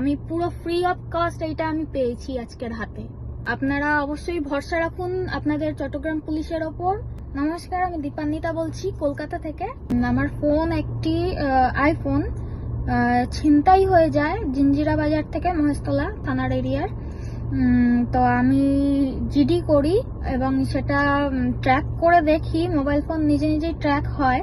আমি পুরো free of cost এইটা আমি পেয়েছি আজকের হাতে। আপনারা অবশ্যই ভরসা রাখুন আপনাদের চট্টগ্রাম পুলিশের ওপর। নমস্কার, আমি দীপান্বিতা বলছি কলকাতা থেকে। আমার ফোন একটি আইফোন ছিনতাই হয়ে যায় জিঞ্জিরা বাজার থেকে মহেশতলা থানার এরিয়ার। তো আমি জিডি করি এবং সেটা ট্র্যাক করে দেখি। মোবাইল ফোন নিজে নিজেই ট্র্যাক হয়।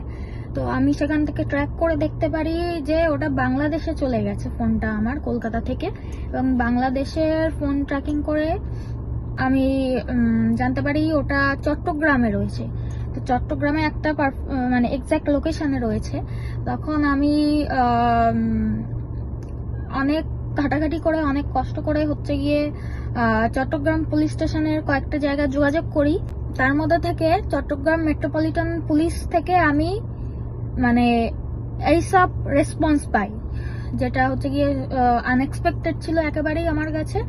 তো আমি সেখান থেকে ট্র্যাক করে দেখতে পারি যে ওটা বাংলাদেশে চলে গেছে ফোনটা আমার কলকাতা থেকে। এবং বাংলাদেশের ফোন ট্র্যাকিং করে আমি জানতে পারি ওটা চট্টগ্রামে রয়েছে। তো চট্টগ্রামে একটা মানে এক্সাক্ট লোকেশনে রয়েছে। তখন আমি অনেক ঘাটাঘাটি করে, অনেক কষ্ট করে হচ্ছে গিয়ে চট্টগ্রাম পুলিশ স্টেশনের কয়েকটা জায়গায় যোগাযোগ করি। তার মধ্যে থেকে চট্টগ্রাম মেট্রোপলিটন পুলিশ থেকে আমি মানে এইসব রেসপন্স পাই। যেটা হচ্ছে গিয়ে আনএক্সপেক্টেড ছিল একেবারেই আমার কাছে।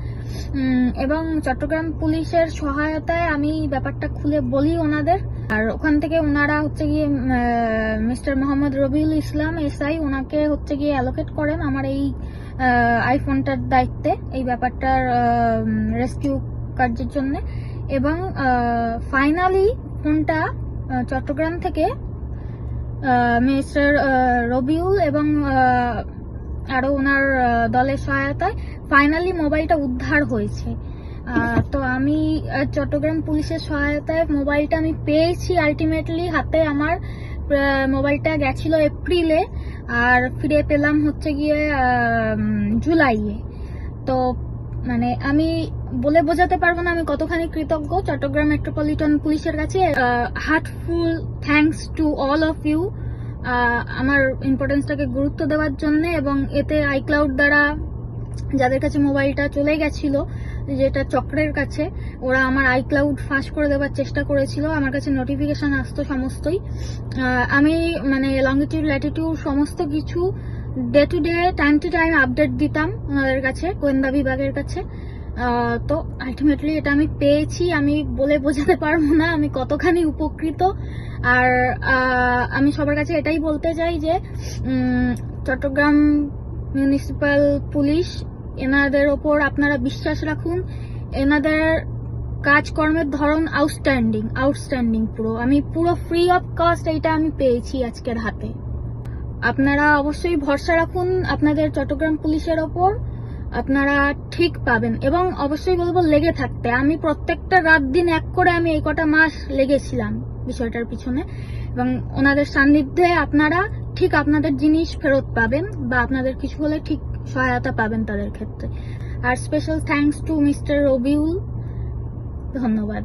এবং চট্টগ্রাম পুলিশের সহায়তায় আমি ব্যাপারটা খুলে বলি ওনাদের। আর ওখান থেকে ওনারা হচ্ছে গিয়ে মিস্টার মোহাম্মদ রবিউল ইসলাম এসআই, ওনাকে হচ্ছে গিয়ে অ্যালোকেট করেন আমার এই আইফোনটার দায়িত্বে, এই ব্যাপারটার রেস্কিউ কার্যের জন্য। এবং ফাইনালি ফোনটা চট্টগ্রাম থেকে মিস্টার রবিউল এবং আহ, আরও ওনার দলের সহায়তায় ফাইনালি মোবাইলটা উদ্ধার হয়েছে। তো আমি চট্টগ্রাম পুলিশের সহায়তায় মোবাইলটা আমি পেয়েছি আলটিমেটলি হাতে আমার মোবাইলটা গেছিল এপ্রিলে আর ফিরে পেলাম হচ্ছে গিয়ে জুলাইয়ে। তো মানে আমি বলে বোঝাতে পারব না, আমি কতখানি কৃতজ্ঞ চট্টগ্রাম মেট্রোপলিটন পুলিশের কাছে। Heartful thanks to all of you আমার ইম্পর্টেন্সটাকে গুরুত্ব দেওয়ার জন্য এবং এতে আইক্লাউড দ্বারা যাদের কাছে মোবাইলটা চলে গেছিল, যেটা চক্রের কাছে, ওরা আমার আইক্লাউড ফাঁস করে দেওয়ার চেষ্টা করেছিল, আমার কাছে নোটিফিকেশন আসতো সমস্তই। আমি মানে লঙ্গিটিউড ল্যাটিটিউড সমস্ত কিছু day to day time to time update দিতাম ওনাদের কাছে, গোয়েন্দা বিভাগের কাছে। তো আলটিমেটলি এটা আমি পেয়েছি, আমি বলে বোঝাতে পারব না, আমি কতখানি উপকৃত। আর আমি সবার কাছে এটাই বলতে চাই যে চট্টগ্রাম মিউনিসিপ্যাল পুলিশ এনাদের ওপর আপনারা বিশ্বাস রাখুন, এনাদের কাজকর্মের ধরন আউটস্ট্যান্ডিং আউটস্ট্যান্ডিং পুরো। আমি পুরো ফ্রি অফ কস্ট এইটা আমি পেয়েছি আজকের হাতে। আপনারা অবশ্যই ভরসা রাখুন আপনাদের চট্টগ্রাম পুলিশের ওপর। আপনারা ঠিক পাবেন এবং অবশ্যই বলব লেগে থাকতে। আমি প্রত্যেকটা রাত দিন এক করে আমি এই কটা মাস লেগেছিলাম বিষয়টার পিছনে এবং ওনাদের সান্নিধ্যে আপনারা ঠিক আপনাদের জিনিস ফেরত পাবেন বা আপনাদের কিছু হলে ঠিক সহায়তা পাবেন তাদের ক্ষেত্রে। আর special thanks to mister Robiul. ধন্যবাদ।